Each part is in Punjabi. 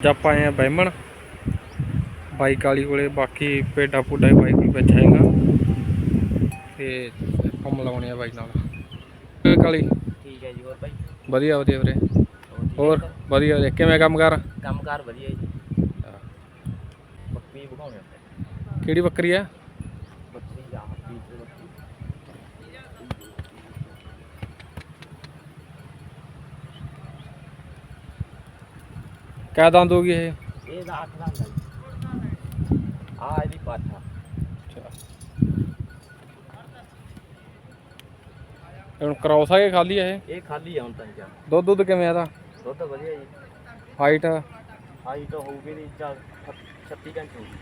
ਅੱਜ ਆਪਾਂ ਆਏ ਆ ਬਹਿਮਣ। ਬਾਈਕ ਵਾਲੀ ਕੋਲੇ ਬਾਕੀ ਪੇਡਾ ਪੂਡਾ ਬਾਈਕ ਵੀ ਵਿੱਚ ਹੈਗਾ ਤੇ ਆਪਾਂ ਮਿਲਾਉਣੇ ਆ ਬਾਈਕ ਨਾਲ। ਬਾਈਕ ਵਾਲੀ। ਠੀਕ ਹੈ ਜੀ ਹੋਰ ਭਾਈ ਵਧੀਆ ਵਧੀਆ ਵੀਰੇ। ਹੋਰ? ਵਧੀਆ ਵੀਰੇ ਕਿਵੇਂ ਕੰਮ ਕਰ ਕੰਮਕਾਰ ਵਧੀਆ ਜੀ। ਬੱਕਰੀ ਹੁੰਦੇ ਕਿਹੜੀ ਬੱਕਰੀ ਆ ਬੱਕਰੀ ਜਾਂ ਪੀਸ ਬੱਕਰੀ ਕਿਆ ਦੰਦ ਹੋਗੀ ਇਹ? ਇਹ ਦਾ ਅੱਠ ਆ ਇਹਦੀ ਪਾਠਾ ਹੁਣ ਕ੍ਰੋਸ ਆ ਕੇ ਖਾਲੀ ਆ ਇਹ? ਇਹ ਖਾਲੀ ਆ ਹੁਣ ਤਾਂ ਜੀ ਦੁੱਧ ਦੁੱਧ ਕਿਵੇਂ ਆ ਇਹਦਾ? ਦੁੱਧ ਵਧੀਆ ਜੀ। ਹਾਈਟ ਹਾਈਟ ਹੋਊਗੀ ਦੀ ਚੱਲ 36 ਘੰਟੇ ਹੋਊਗੀ।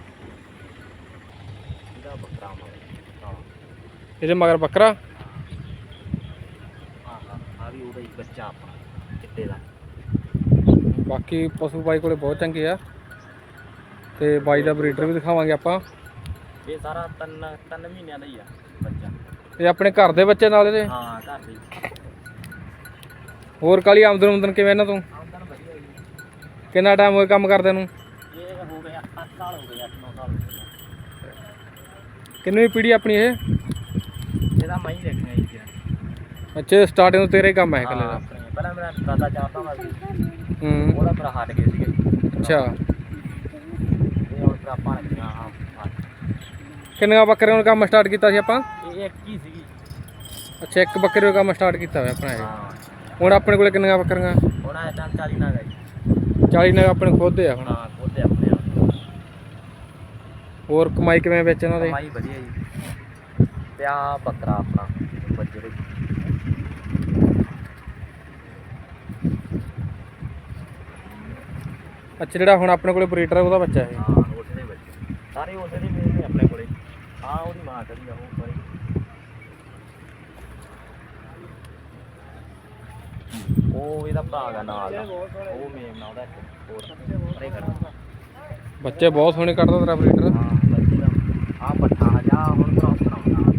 ਇਹਦਾ ਬੱਕਰਾ ਮਾ ਹਾਂ। ਇਹਦੇ ਮਗਰ ਬੱਕਰਾ? ਹਾਂ ਹਾਂ। ਆ ਵੀ ਉਹਦਾ ਹੀ ਬੱਚਾ ਆਪਣਾ ਚਿੱਟੇ ਦਾ। ਬਾਕੀ ਪਸ਼ੂ ਬਾਈ ਕੋਲੇ ਬਹੁਤ ਚੰਗੇ ਆ। ਤੇ ਬਾਈ ਦਾ ਬਰੀਡਰ ਵੀ ਦਿਖਾਵਾਂਗੇ ਆਪਾਂ। ਇਹ ਸਾਰਾ ਤਿੰਨ ਤਿੰਨ ਮਹੀਨਿਆਂ ਦਾ ਹੀ ਆ ਬੱਚਾ। ਇਹ ਆਪਣੇ ਘਰ ਦੇ ਬੱਚੇ ਨਾਲ ਇਹਦੇ? ਹਾਂ ਘਰ ਦੀ ਹੋਰ ਕਾਲੀ ਆਮਦਨ ਆਮਦਨ ਕਿਵੇਂ ਇਹਨਾਂ ਤੋਂ? ਆਮਦਨ ਵਧੀਆ ਕਿੰਨਾ ਟਾਈਮ ਹੋਇਆ ਕੰਮ ਕਰਦੇ ਨੂੰ? ਇਹ ਹੋ ਗਿਆ 8 ਸਾਲ ਹੋ ਗਏ 8-9 ਸਾਲ ਹੋ ਗਏ। ਕਿੰਨੀ ਪੀੜੀ ਆਪਣੀ ਇਹ? ਇਹਦਾ ਮੈਂ ਹੀ ਦੇਖਣਾ ਜੀ। ਅੱਛਾ ਸਟਾਰਟਿੰਗ ਤੋਂ ਤੇਰਾ ਹੀ ਕੰਮ ਹੈ ਇਕੱਲੇ ਦਾ। ਪਹਿਲਾਂ ਮੇਰਾ ਦਾਦਾ ਚਾਹਤਾ ਵਾ ਸੀ। ਹੂੰ। ਉਹਦਾ ਭਰਾ ਹਟ ਗਏ ਸੀਗੇ। ਅੱਛਾ। ਇਹ ਹੁਣ ਫਿਰ ਆਪਾਂ ਰੱਖਿਆ ਹਾਂ। ਕਿੰਨੀਆਂ ਬੱਕਰੀਆਂ ਨੂੰ ਕੰਮ ਸਟਾਰਟ ਕੀਤਾ ਸੀ ਆਪਾਂ? ਇਹ ਇੱਕ ਹੀ ਸੀਗੀ। ਅੱਛਾ ਇੱਕ ਬੱਕਰੀ ਨੂੰ ਕੰਮ ਸਟਾਰਟ ਕੀਤਾ ਹੋਇਆ ਆਪਣਾ ਇਹ। ਹਾਂ। ਹੁਣ ਆਪਣੇ ਕੋਲੇ ਕਿੰਨੀਆਂ ਬੱਕਰੀਆਂ? ਹੁਣ ਇਹ ਤਾਂ 40 ਨਾ ਗਈ 40 ਨੇ ਆਪਣੇ ਖੁਦ ਆ ਹੁਣ। ਹਾਂ ਉਹਦੇ ਆਪਣੇ ਆਪ। ਹੋਰ ਕਮਾਈ ਕਿਵੇਂ ਵਿੱਚ ਇਹਨਾਂ ਦੇ? ਕਮਾਈ ਵਧੀਆ ਜੀ। ਤੇ ਆ ਬੱਕਰਾ ਆਪਣਾ ਬੱਚੇ ਦੇ ਅੱਛਾ ਜਿਹੜਾ ਹੁਣ ਆਪਣੇ ਕੋਲੇ ਬਰੀਡਰ ਉਹਦਾ ਬੱਚਾ ਇਹ? ਹਾਂ ਉਹਦੇ ਦੇ ਬੱਚੇ। ਸਾਰੇ ਉਹਦੇ ਦੇ ਮੇਰੇ ਨੇ ਆਪਣੇ ਕੋਲੇ। ਆ ਉਹਦੀ ਮਾਂ ਕਰੀ ਆ ਉਹ ਇਹਦਾ ਭਰਾ ਦਾ ਨਾਲ ਦਾ ਉਹ ਮੇਮ ਨਾਲ ਉਹਦਾ ਇੱਕ ਹੋਰ ਪਰੇ ਖੜਾ ਬੱਚੇ ਬਹੁਤ ਸੋਹਣੇ ਕੱਢਦਾ ਤੇਰਾ ਬਰੀਡਰ ਹਾਂ ਬੱਚੇ ਦਾ। ਆ ਪੱਠਾ ਜਾ ਹੁਣ ਕ੍ਰਾਸ ਕਰਾਉਣਾ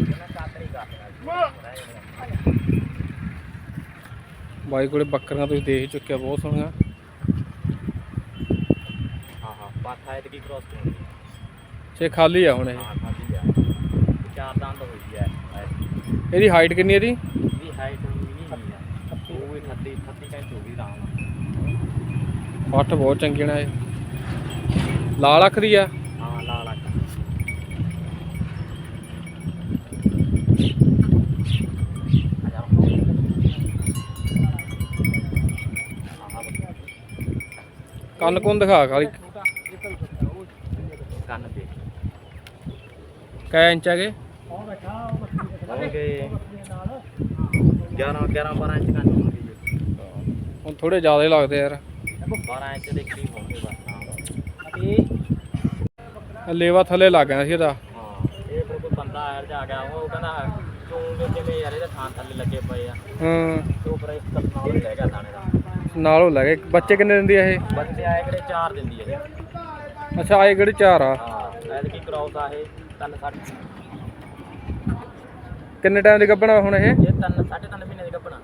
ਇਹਨਾਂ ਕਾਤਰੀ ਕਰਦਾ ਬਾਈ ਕੋਲੇ ਬੱਕਰੀਆਂ ਤੁਸੀਂ ਦੇਖ ਹੀ ਚੁੱਕਿਆ ਬਹੁਤ ਸੋਹਣੀਆਂ ਹਾਂ ਹਾਂ ਕੀ ਕ੍ਰਾਸ ਕਰਾਉਣੀ ਛੇ ਖਾਲੀ ਆ ਹੁਣ ਇਹ? ਹਾਂ ਖਾਲੀ ਆ। ਚਾਰ ਦੰਦ ਹੋਈ ਹੈ ਇਹਦੀ ਹਾਈਟ ਕਿੰਨੀ ਹੈ ਇਹਦੀ? ਵੀ ਹਾਈਟ ਨਹੀਂ ਹੈ ਉਹ ਵੀ 30 30 ਘੰਟੇ ਹੋ ਗਈ ਆਰਾਮ ਪੱਠ ਬਹੁਤ ਚੰਗੀ ਨਾ ਇਹ। ਲਾਲ ਅੱਖ ਦੀ ਆ? ਹਾਂ ਲਾ ਲਾ ਕੰਨ ਕੁੰਨ ਦਿਖਾ ਖਾਲੀ ਕੰਨ ਤੇ ਕੈ ਇੰਚ ਹੈਗੇ ਹੋਣਗੇ 11 11 12 ਇੰਚ ਕੰਨ ਹੋਣਗੇ ਜੀ। ਹੁਣ ਥੋੜੇ ਜ਼ਿਆਦਾ ਹੀ ਲੱਗਦੇ ਯਾਰ। 12 ਇੰਚ ਦੇ ਕਰੀਬ ਹੋਣਗੇ ਬਸ ਹਾਂ। ਇਹ ਲੇਵਾ ਥੱਲੇ ਲੱਗ ਗਿਆ ਸੀ ਇਹਦਾ। ਹਾਂ ਇਹ ਫਿਰ ਕੋਈ ਬੰਦਾ ਆਇਆ ਜਾ ਗਿਆ। ਉਹ ਕਹਿੰਦਾ ਤੂੰ ਵੀ ਜਿਵੇਂ ਯਾਰ ਇਹਦੇ ਥਾਂ ਥੱਲੇ ਲੱਗੇ ਪਏ ਆ। ਹੂੰ। ਤੇ ਉਹ ਫਿਰ ਇੱਕ ਨਾਲ ਹੀ ਲੈ ਗਿਆ ਥਾਣੇ ਦਾ। ਨਾਲ ਉਹ ਲੱਗੇ ਬੱਚੇ ਕਿੰਨੇ ਦਿੰਦੀ ਆ ਇਹ? ਬੱਚੇ ਆਏ ਕਿਹੜੇ ਚਾਰ ਦਿੰਦੀ ਹੈ ਅੱਛਾ ਆਏ ਕਿਹੜੀ ਚਾਰ ਆ? ਹਾਂ ਐਦ ਕੀ ਕਰਾਉਸ ਆ ਇਹ। ਤਿੰਨ ਸਾਢੇ ਕਿੰਨੇ ਟਾਈਮ ਦੀ ਗੱਭਣਾ ਹੁਣ ਇਹ? ਇਹ ਤਿੰਨ ਸਾਢੇ ਤਿੰਨ ਮਹੀਨੇ ਦੀ ਗੱਭਣਾ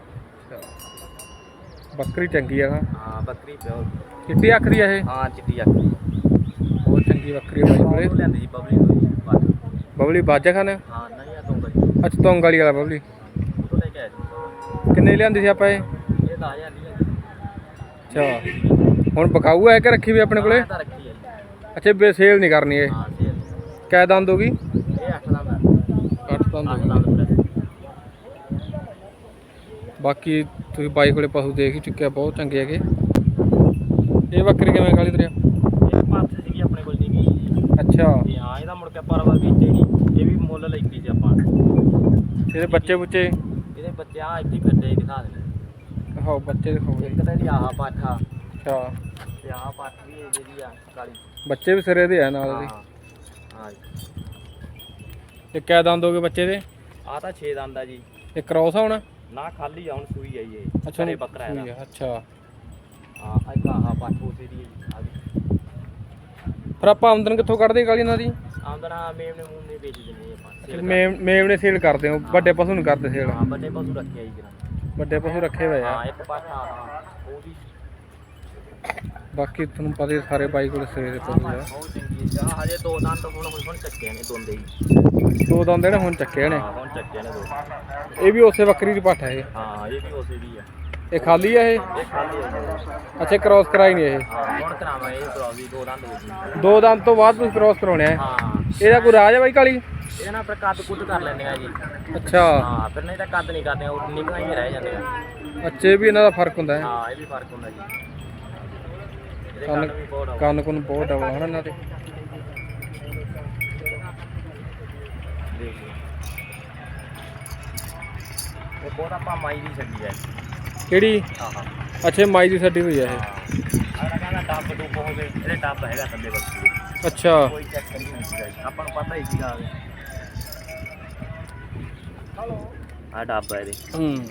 ਬੱਕਰੀ ਚੰਗੀ ਆ ਹਾਂ। ਬੱਕਰੀ ਪਿਓ ਚਿੱਟੀ ਦੀ ਆ ਇਹ? ਹਾਂ ਚਿੱਟੀ ਅੱਖੀ ਬਹੁਤ ਚੰਗੀ ਬੱਕਰੀ ਆ ਬਾਈ ਕੋਲੇ। ਉਹ ਲੈਂਦੀ ਜੀ ਬਬਲੀ ਤੋਂ ਜੀ ਬਾਅਦ ਬਬਲੀ ਬਾਜਾ ਖਾਨੇ ਹਾਂ? ਨਹੀਂ ਆ ਤੋਂ ਬਈ ਅੱਛਾ ਤੋਂਗ ਵਾਲੀ ਵਾਲਾ ਬਬਲੀ। ਉਹ ਤੋਂ ਲੈ ਕੇ ਆਇਆ ਸੀ। ਕਿੰਨੇ ਦੀ ਲਿਆਂਦੀ ਸੀ ਆਪਾਂ ਇਹ? ਇਹ 10000 ਦੀ ਹੈ ਅੱਛਾ। ਹੁਣ ਬਕਾਊ ਹੈ ਕਿ ਰੱਖੀ ਵੀ ਆਪਣੇ ਕੋਲੇ? ਮੈਂ ਤਾਂ ਰੱਖੀ ਹੈ ਜੀ। ਅੱਛਾ ਬੇ ਸੇਲ ਨਹੀਂ ਕਰਨੀ ਇਹ। ਹਾਂ ਕੈ ਦੰਦ ਹੋਗੀ ਇਹ 8 ਦਾ ਮੈਂ 8 ਦੰਦ 8 ਹੋਗੀ ਦਾ ਪ੍ਰੈਸ ਬਾਕੀ ਤੁਸੀਂ ਬਾਈ ਕੋਲੇ ਪਸ਼ੂ ਦੇਖ ਹੀ ਚੁੱਕਿਆ ਬਹੁਤ ਚੰਗੇ ਹੈਗੇ। ਇਹ ਬੱਕਰੀ ਕਿਵੇਂ ਕਾਲੀ ਤੇਰੇ? ਇਹ ਪੱਥ ਸੀਗੀ ਆਪਣੇ ਕੋਲ ਨਹੀਂ ਗਈ। ਅੱਛਾ। ਤੇ ਹਾਂ ਇਹਦਾ ਮੁੜ ਕੇ ਪਰਵਾ ਵੇਚੇ ਨਹੀਂ ਇਹ ਵੀ ਮੁੱਲ ਲੈਤੀ ਸੀ ਆਪਾਂ। ਇਹਦੇ ਬੱਚੇ ਬੁੱਚੇ? ਇਹਦੇ ਬੱਚੇ ਆ ਇੱਥੇ ਫਿਰਦੇ ਦਿਖਾ ਦੇਣੇ ਹਾਂ ਬੱਚੇ ਦਿਖਾਓ ਇੱਕ ਤਾਂ ਇਹਦੀ ਆਹ ਪਾਠਾ ਅੱਛਾ। ਤੇ ਆਹ ਪੱਠ ਵੀ ਇਹ ਜਿਹੜੀ ਆ ਕਾਲੀ। ਬੱਚੇ ਵੀ ਸਿਰੇ ਦੇ ਆ ਨਾਲ ਹਾਂ ਇਹਦੇ ਹਾਂ ਇਹ ਕੈ ਦੰਦ ਹੋਗੇ ਬੱਚੇ ਦੇ? ਆ ਤਾਂ 6 ਦੰਦ ਆ ਜੀ। ਇਹ ਕ੍ਰੋਸ ਆ ਹੁਣ? ਨਾ ਖਾਲੀ ਆ ਹੁਣ ਸੂਈ ਆਈ ਇਹ। ਅੱਛਾ ਘਰੇ ਬੱਕਰਾ ਇਹਦਾ। ਆ, ਅੱਛਾ। ਹਾਂ ਇੱਕ ਆਹ ਪੱਠ ਉਸੇ ਦੀ ਜੀ ਆ ਵੀ। ਫਿਰ ਆਪਾਂ ਆਮਦਨ ਕਿੱਥੋਂ ਕੱਢਦੇ ਕਾਲੀ ਇਹਨਾਂ ਦੀ? ਆਮਦਨਾ ਮੇਮ ਨੇ ਮੂੰਹ ਨੇ ਵੇਚ ਦਿੰਦੇ ਆਪਾਂ sale ਮੇਮ ਮੇਮ ਨੇ ਸੇਲ ਕਰਦੇ ਹੋ ਵੱਡੇ ਪਸ਼ੂ ਨੂੰ ਕਰਦੇ ਸੇਲ। ਹਾਂ ਵੱਡੇ ਪਸ਼ੂ ਰੱਖੇ ਆ ਜੀ ਵੱਡੇ ਪਸ਼ੂ ਰੱਖੇ ਹੋਏ ਆ। ਹਾਂ ਇੱਕ ਪਾਠਾ ਹਾਂ ਉਹਦੀ ਬਾਕੀ ਤੁਹਾਨੂੰ ਪਤਾ ਹੀ ਸਾਰੇ ਬਾਈ ਕੋਲ ਸਵੇਰੇ ਤੋਂ ਆ ਬਹੁਤ ਚੰਗੀ ਆ। ਹਜੇ ਦੋ ਦੰਦ ਹੁਣ ਹੁਣ ਚੱਕੇ ਨੇ ਦੋਂਦੇ ਹੀ। ਦੋ ਦੰਦ ਨੇ ਹੁਣ ਚੱਕੇ ਨੇ। ਹਾਂ ਹੁਣ ਚੱਕੇ ਨੇ ਦੋ। ਇਹ ਵੀ ਉਸੇ ਬੱਕਰੀ ਦੀ ਪੱਠ ਹੈ ਇਹ। ਹਾਂ ਇਹ ਵੀ ਉਸੇ ਦੀ ਆ। ਇਹ ਖਾਲੀ ਹੈ ਇਹ? ਇਹ ਖਾਲੀ ਆ। ਅੱਛਾ ਕ੍ਰਾਸ ਕਰਾਈ ਨਹੀਂ ਇਹ। ਹਾਂ ਹੁਣ ਕਰਾਵਾਂ ਇਹ ਪ੍ਰੋਵੀ ਦੋ ਦੰਦ ਹੋ ਗਈ ਦੋ ਦੰਦ ਤੋਂ ਬਾਅਦ ਤੁਸੀਂ ਕ੍ਰਾਸ ਕਰਾਉਣੇ ਆ। ਹਾਂ। ਇਹਦਾ ਕੋਈ ਰਾਜ ਹੈ ਬਾਈ ਕਾਲੀ? ਇਹ ਨਾ ਪਰ ਕੱਦ ਕੁੱਦ ਕਰ ਲੈਂਦੇ ਆ ਜੀ। ਅੱਛਾ। ਹਾਂ ਫਿਰ ਨਹੀਂ ਤਾਂ ਕੱਦ ਨਹੀਂ ਕਰਦੇ ਉਹ ਨਿਕਲਾਂ ਹੀ ਰਹਿ ਜਾਂਦੇ ਆ। ਅੱਛੇ ਵੀ ਇਹਨਾਂ ਦਾ ਫ਼ਰਕ ਹੁੰਦਾ ਹੈ। ਹਾਂ ਇਹ ਵੀ ਫ਼ਰਕ ਹੁੰਦਾ ਜੀ। ਕੰਨ ਕੰਨ ਬਹੁਤ ਕੰਨ ਡਬਲ ਹਨ ਇਹਨਾਂ ਦੇ। ਇਹ ਬਹੁਤ ਆਪਾਂ ਮਾਈ ਦੀ ਛੱਡੀ ਹੈ ਕਿਹੜੀ? ਆਹਾ। ਅੱਛੇ ਮਾਈ ਦੀ ਛੱਡੀ ਹੋਈ ਹੈ ਹਾਂ। ਅਗਲਾ ਕਹਿੰਦਾ ਡੱਬ ਡੁੱਬ ਹੋਵੇ ਇਹਦੇ ਡੱਬ ਹੈਗਾ ਥੱਲੇ ਇਹ ਅੱਛਾ। ਕੋਈ ਚੱਕਰ ਨਹੀਂ ਹੁੰਦਾ। ਆਪਾਂ ਨੂੰ ਪਤਾ ਹੀ ਸੀਗਾ ਆ। ਡੱਬ ਹੈ ਇਹਦੇ। ਹੂੰ।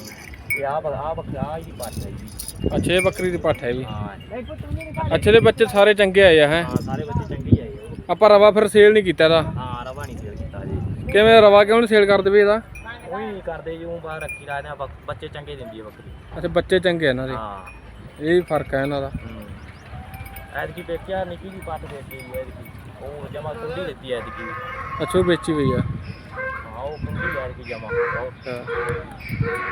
ਇਹ ਆ ਆ ਬੱਕਰਾ ਹੀ ਪਾਟ ਹੈ ਜੀ। ਅੱਛੇ ਬੱਕਰੀ ਦੀ ਪੱਠ ਹੈ ਵੀ ਹਾਂ ਅੱਛੇ ਦੇ ਬੱਚੇ ਸਾਰੇ ਚੰਗੇ ਆਏ ਆ ਹੈ? ਹਾਂ ਸਾਰੇ ਬੱਚੇ ਚੰਗੇ ਹੀ ਆਏ ਉਹ। ਆਪਾਂ ਰਵਾ ਫਿਰ ਸੇਲ ਨਹੀਂ ਕੀਤਾ ਇਹਦਾ? ਹਾਂ ਰਵਾ ਨਹੀਂ ਸੇਲ ਕੀਤਾ ਜੀ। ਕਿਵੇਂ ਰਵਾ ਕਿਉਂ ਨਹੀਂ ਸੇਲ ਕਰਦੇ ਵੀ ਇਹਦਾ? ਕੋਈ ਨਹੀਂ ਕਰਦੇ ਜੀ ਉਹ ਬਾਹਰ ਰੱਖੀ ਰਾਦੇ ਆ ਬੱਚੇ ਚੰਗੇ ਦਿੰਦੀ ਹੈ ਬੱਕਰੀ। ਅੱਛਾ ਬੱਚੇ ਚੰਗੇ ਆ ਇਹਨਾਂ ਦੇ। ਹਾਂ। ਇਹ ਵੀ ਫ਼ਰਕ ਹੈ ਇਹਨਾਂ ਦਾ। ਹੂੰ। ਐਤਕੀ ਦੇਖਿਆ ਨਿੱਕੀ ਜੀ ਪੱਟ ਦੇਤੀ ਹੈ ਐਤਕੀ। ਉਹ ਜਮਾ ਕੁੰਡੀ ਦਿੱਤੀ ਐਤਕੀ। ਅੱਛਾ ਉਹ ਵੇਚੀ ਹੋਈ ਆ। ਹਾਂ ਉਹ ਕੁੰਡੀ ਜਮਾ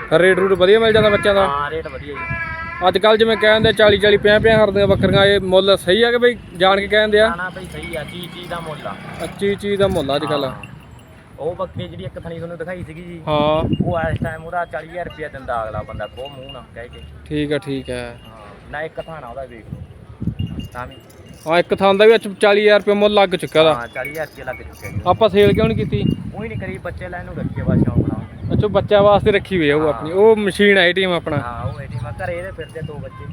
ਫਿਰ ਰੇਟ ਰੂਟ ਵਧੀਆ ਮਿਲ ਜਾਂਦਾ ਬੱਚਿਆਂ ਦਾ? ਹਾਂ ਰੇਟ ਵਧੀਆ ਜੀ। ਅੱਜ ਕੱਲ ਜਿਵੇਂ ਕਹਿੰਦੇ 40 40 50 50 ਹਰਦੀਆਂ ਬੱਕਰੀਆਂ ਇਹ ਮੁੱਲ ਸਹੀ ਆ ਕਿ ਬਈ ਜਾਣ ਕੇ ਕਹਿੰਦੇ ਆ? ਨਾ ਬਈ ਸਹੀ ਆ ਚੀਜ਼ ਚੀਜ਼ ਦਾ ਮੁੱਲ ਆ। ਅੱਛੀ ਚੀਜ਼ ਦਾ ਮੁੱਲ ਆ ਅੱਜ ਕੱਲ। ਉਹ ਬੱਕਰੀ ਜਿਹੜੀ ਇੱਕ ਥਣੀ ਤੁਹਾਨੂੰ ਦਿਖਾਈ ਸੀਗੀ ਜੀ ਹਾਂ। ਉਹ ਇਸ ਟਾਈਮ ਉਹਦਾ 40000 ਰੁਪਇਆ ਦਿੰਦਾ ਅਗਲਾ ਬੰਦਾ ਕੋ ਮੂੰਹ ਨਾ ਕਹਿ ਕੇ। ਠੀਕ ਆ ਠੀਕ ਆ। ਹਾਂ। ਨਾ ਇੱਕ ਥਾਣਾ ਉਹਦਾ ਵੇਖ ਲਓ। ਤਾਂ ਵੀ ਹਾਂ ਇੱਕ ਥਾਂ ਦਾ ਵੀ ਅੱਛਾ 40000 ਰੁਪਏ ਮੁੱਲ ਲੱਗ ਚੁੱਕਾ ਦਾ ਹਾਂ 40000 ਰੁਪਇਆ ਲੱਗ ਚੁੱਕਿਆ ਜੀ। ਆਪਾਂ ਸੇਲ ਕਿਉਂ ਨਹੀਂ ਕੀਤੀ? ਉਹ ਨਹੀਂ ਕਰੀ ਬੱਚੇ ਲੈਣ ਨੂੰ ਰੱਖੀਏ ਬਸ ਸ਼ੌਂਕ ਨਾਲ। ਅੱਛਾ ਬੱਚਿਆਂ ਵਾਸਤੇ ਰੱਖੀ ਹੋਈ ਆ ਉਹ ਆਪਣੀ। ਉਹ ਮਸ਼ੀਨ ਹੈ ਟੀਮ ਆਪਣਾ। ਹਾਂ ਉਹ ਏਟੀ ਮੈਂ ਘਰੇ ਇਹਦੇ ਫਿਰਦੇ ਦੋ ਬੱਚੇ।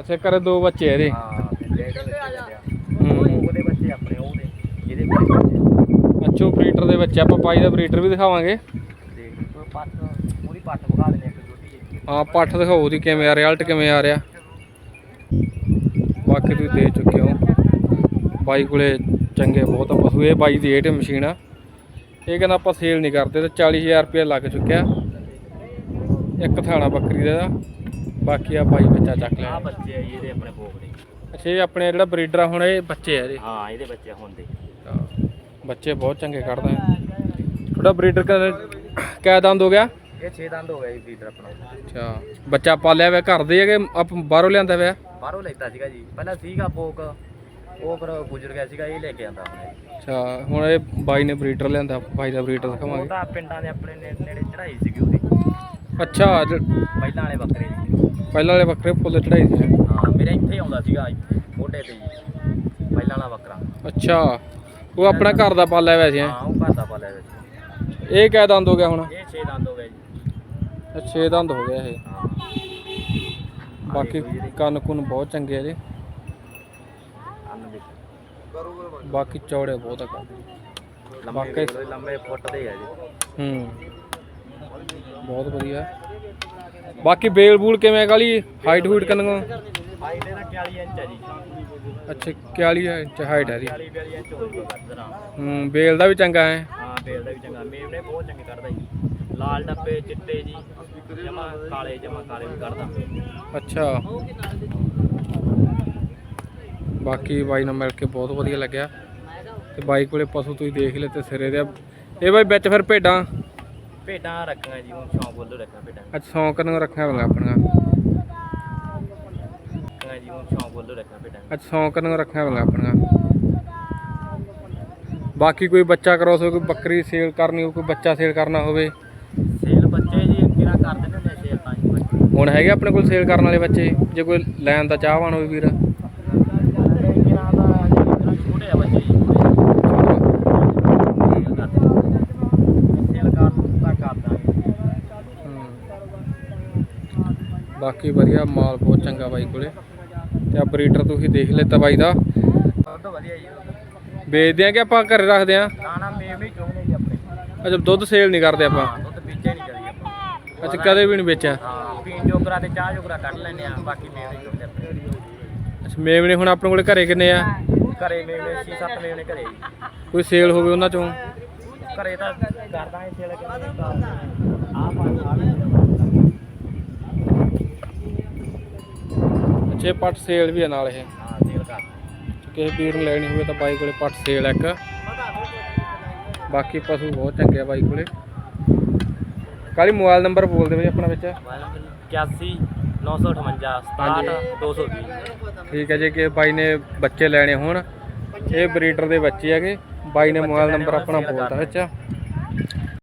ਅੱਛਾ ਘਰੇ ਦੋ ਬੱਚੇ ਆ ਇਹਦੇ। ਹਾਂ ਆ। ਉਹਦੇ ਬੱਚੇ ਆਪਣੇ ਉਹਦੇ ਜਿਹਦੇ ਬੱਚੇ ਅੱਛਾ ਬਰੀਡਰ ਦੇ ਬੱਚੇ ਆਪਾਂ ਪਾਈ ਦਾ ਬਰੀਡਰ ਵੀ ਦਿਖਾਵਾਂਗੇ। ਦੇਖ ਪੱਟ ਪੂਰੀ ਪੱਟ ਵਿਖਾ ਦਿੰਦੇ ਜਿਹੀ। ਹਾਂ ਪੱਠ ਦਿਖਾਓ ਉਹਦੀ ਕਿਵੇਂ ਆ ਰਿਜ਼ਲਟ ਕਿਵੇਂ ਆ ਰਿਹਾ। ਬਾਕੀ ਤੁਸੀਂ ਦੇ ਚੁੱਕੇ ਹੋ। ਬਾਈ ਕੋਲੇ ਚੰਗੇ ਬਹੁਤ ਆ ਪਸ਼ੂ ਇਹ ਬਾਈ ਦੀ ਏਟ ਮਸ਼ੀਨ ਆ। ਇਹ ਕਹਿੰਦਾ ਆਪਾਂ ਸੇਲ ਨਹੀਂ ਕਰਦੇ ਤੇ 40000 ਰੁਪਏ ਲੱਗ ਚੁੱਕਿਆ। ਇੱਕ ਥਾਣਾ ਬੱਕਰੀ ਦਾ। ਬਾਕੀ ਆ ਬਾਈ ਬੱਚਾ ਚੱਕ ਆ ਲਿਆ ਬੱਚੇ ਆ ਜੀ ਇਹਦੇ ਆਪਣੇ ਦੇ ਅੱਛਾ ਇਹ ਆਪਣੇ ਜਿਹੜਾ ਬਰੀਡਰ ਆ ਹੁਣ ਇਹ ਬੱਚੇ ਆ ਇਹਦੇ। ਹਾਂ ਇਹਦੇ ਬੱਚੇ ਹੁੰਦੇ ਹਾਂ, ਬੱਚੇ ਬਹੁਤ ਚੰਗੇ ਕੱਢਦਾ ਹੈ ਤੁਹਾਡਾ ਬਰੀਡਰ ਕਿਆ ਦੰਦ ਹੋ ਗਿਆ? ਇਹ 6 ਦੰਦ ਹੋ ਗਏ ਜੀ ਫੀਡਰ ਆਪਣਾ। ਅੱਛਾ ਬੱਚਾ ਪਾਲਿਆ ਹੋਇਆ ਘਰ ਦੇ ਆ ਕਿ ਆਪ ਬਾਹਰੋਂ ਲਿਆਂਦਾ ਹੋਇਆ? ਬਾਹਰੋਂ ਲੈਤਾ ਸੀਗਾ ਜੀ। ਪਹਿਲਾਂ ਸੀਗਾ ਭੋਗ ਉਹ ਫਿਰ ਗੁਜ਼ਰ ਗਿਆ ਸੀਗਾ ਇਹ ਲੈ ਕੇ ਆਂਦਾ ਹੁਣ ਇਹ। ਅੱਛਾ ਹੁਣ ਇਹ ਬਾਈ ਨੇ ਬਰੀਡਰ ਲਿਆਂਦਾ ਬਾਈ ਦਾ ਬਰੀਡਰ ਉਹ ਦਿਖਾਵਾਂਗੇ ਤਾਂ ਪਿੰਡਾਂ ਦੇ ਆਪਣੇ ਨੇ- ਨੇੜੇ ਚੜਾਈ ਸੀਗੀ ਉਹਦੀ। ਅੱਛਾ ਜ- ਪਹਿਲਾਂ ਵਾਲੇ ਬੱਕਰੇ ਦੀ ਪਹਿਲਾਂ ਵਾਲੇ ਬੱਕਰੇ ਫੁੱਲ ਚੜਾਈ ਸੀ। ਹਾਂ ਮੇਰੇ ਇੱਥੇ ਹੀ ਆਉਂਦਾ ਸੀਗਾ ਮੋਢੇ ਤੇ ਜੀ। ਪਹਿਲਾਂ ਵਾਲਾ ਬੱਕਰਾ ਅੱਛਾ ਉਹ ਆਪਣਾ ਘਰ ਦਾ ਪਾਲਿਆ ਹੋਇਆ ਸੀ ਹੈਂ? ਹਾਂ ਉਹ ਘਰ ਦਾ ਪਾਲਿਆ ਵਿੱਚ ਇਹ ਕਿਆ ਦੰਦ ਹੋ ਗਿਆ ਹੁਣ? ਇਹ 6 ਦੰਦ ਹੋ ਗਏ ਜੀ। 6 ਦੰਦ ਹੋ ਗਿਆ ਇਹ। ਹਾਂ। ਬਾਕੀ ਕੰਨ ਕੁੰਨ ਬਹੁਤ ਚੰਗੇ ਆ ਵਿੱਚ ਬਾਕੀ ਚੌੜੇ ਬਹੁਤ ਆ ਕੰਨ। ਬਾਕੀ- ਲੰਬੇ ਫੁੱਟ ਦੇ ਆ ਜੀ। ਹੂੰ। ਬਹੁਤ ਵਧੀਆ। ਬਾਕੀ ਬੇਲ ਬੂਲ ਕਿਵੇਂ ਕਾਲੀ ਹਾਈਟ ਹੂਟ ਕਿੰਨਾ ਹਾਈਟ ਇਹਦਾ 40 ਇੰਚ ਹੈ ਜੀ। ਅੱਛਾ 41 ਇੰਚ ਹਾਈਟ ਹੈ ਦੀ 40 42 ਇੰਚ ਹੋਊਗਾ ਕੱਦਰਾ ਹੂੰ ਬੇਲ ਦਾ ਵੀ ਚੰਗਾ ਹੈ। ਹਾਂ ਬੇਲ ਦਾ ਵੀ ਚੰਗਾ। ਮੇਵ ਨੇ ਬਹੁਤ ਚੰਗੇ ਕੱਢਦਾ ਜੀ। ਲਾਲ ਡੱਬੇ ਚਿੱਟੇ ਜੀ। ਜਮਾ ਕਾਲੇ ਜਮਾ ਕਾਲੇ ਵੀ ਕੱਢਦਾ। ਅੱਛਾ। ਬਾਕੀ ਬਾਈ ਨਾਲ ਮਿਲ ਕੇ ਬਹੁਤ ਵਧੀਆ ਲੱਗਿਆ। ਤੇ ਬਾਈ ਕੋਲੇ ਪਸ਼ੂ ਤੁਸੀਂ ਦੇਖ ਲਏ ਤੇ ਸਿਰੇ ਦੇ। ਇਹ ਬਾਈ ਵਿੱਚ ਫਿਰ ਭੇਡਾਂ? ਭੇਡਾਂ ਰੱਖੀਆਂ ਜੀ ਹੁਣ ਸ਼ੌਂਕ ਵੱਲੋਂ ਰੱਖਾਂ ਭੇਡਾਂ। ਅੱਜ ਸੌਂਕ ਨੂੰ ਰੱਖਿਆ ਹੋਗਾ ਜੀ ਹੁਣ ਸ਼ੌਂਕ ਵੱਲੋਂ ਰੱਖਾਂ ਭੇਡਾਂ। ਅੱਜ ਸੌਂਕ ਨੂੰ ਰੱਖਿਆ ਹੋਗਾ ਆਪਣੀਆਂ ਬਾਕੀ ਕੋਈ ਬੱਚਾ ਕਰੋਸ ਕੋਈ ਬੱਕਰੀ ਸੇਲ ਕਰਨੀ ਹੋ ਕੋਈ ਬੱਚਾ ਸੇਲ ਕਰਨਾ ਹੋਵੇ। ਨੇ ਤਾਂ ਬੱਚੇ ਹੁਣ ਹੈਗੇ ਆਪਣੇ ਕੋਲ ਸੇਲ ਕਰਨ ਵਾਲੇ ਬੱਚੇ ਜੇ ਕੋਈ ਲੈਣ ਦਾ ਚਾਹਵਾਨ ਹੋਵੇ ਵੀਰ। ਕਿਹੜਾ ਦਾ ਜਿਹੜਾ ਛੋਟੇ ਆ ਬੱਚੇ ਜੀ ਸੇਲ ਕਰ ਸੇਲ ਕਰ ਤਾਂ ਕਰ ਦਾਂਗੇ ਹਮ। ਬਾਕੀ ਵਧੀਆ ਮਾਲ ਬਹੁਤ ਚੰਗਾ ਬਾਈ ਕੋਲੇ। ਤੇ ਆ ਬਰੀਡਰ ਤੁਸੀਂ ਦੇਖ ਲਿੱਤਾ ਬਾਈ ਦਾ। ਦੁੱਧ ਵਧੀਆ ਜੀ ਵੇਚਦੇ ਆ ਕਿ ਆਪਾਂ ਘਰੇ ਰੱਖਦੇ ਆ? ਨਾ ਨਾ ਮੇਵ ਹੀ ਚੋਣੇ ਜੀ ਆਪਣੇ। ਅੱਛਾ ਦੁੱਧ ਸੇਲ ਨਹੀਂ ਕਰਦੇ ਆਪਾਂ ਹਾਂ ਦੁੱਧ ਵੇਚੇ ਨਹੀਂ ਕਰੀ ਆਪਾਂ ਅੱਛਾ ਕਦੇ ਵੀ ਨਹੀਂ ਵੇਚਿਆ? ਹਾਂ ਪੀਣ ਜੋਗਰਾ ਤੇ ਚਾਹ ਜੋਗਰਾ ਕੱਢ ਲੈਨੇ ਆ ਬਾਕੀ ਮੇਵ ਆਪਣੇ ਅੱਛਾ ਮੇਵਨੇ ਹੁਣ ਆਪਣੇ ਕੋਲੇ ਘਰੇ ਕਿੰਨੇ ਆ? ਘਰੇ ਮੇਵਨੇ 6-7 ਮੇਵਨੇ ਘਰੇ। ਕੋਈ ਸੇਲ ਹੋਵੇ ਉਹਨਾਂ ਚੋਂ? ਘਰੇ ਤਾਂ ਕਰਦਾ ਇਹ ਸੇਲ ਕਿੰਨੇ ਦਾ? ਆ ਪੰਜ ਸਾਲ 6 ਪੱਟ ਸੇਲ ਵੀ ਹੈ ਨਾਲ ਇਹ। ਹਾਂ ਸੇਲ ਕਰ। ਕਿਸੇ ਵੀਰ ਨੂੰ ਲੈਣੀ ਹੋਵੇ ਤਾਂ ਬਾਈ ਕੋਲੇ ਪੱਟ ਸੇਲ ਇੱਕ। ਬਾਕੀ ਪਸ਼ੂ ਬਹੁਤ ਚੰਗੇ ਆ ਬਾਈ ਕੋਲੇ। ਕਾਲੀ ਮੋਬਾਈਲ ਨੰਬਰ ਬੋਲ ਦੇ ਬਈ ਆਪਣਾ ਵਿੱਚ। 81 958 67 220 ਠੀਕ ਹੈ ਜੇ ਕਿ ਬਾਈ ਨੇ ਬੱਚੇ ਲੈਣੇ ਹੋਣ। ਇਹ ਬਰੀਡਰ ਦੇ ਬੱਚੇ ਹੈਗੇ। ਬਾਈ ਨੇ ਮੋਬਾਈਲ ਨੰਬਰ ਆਪਣਾ ਬੋਲਤਾ ਵਿੱਚ।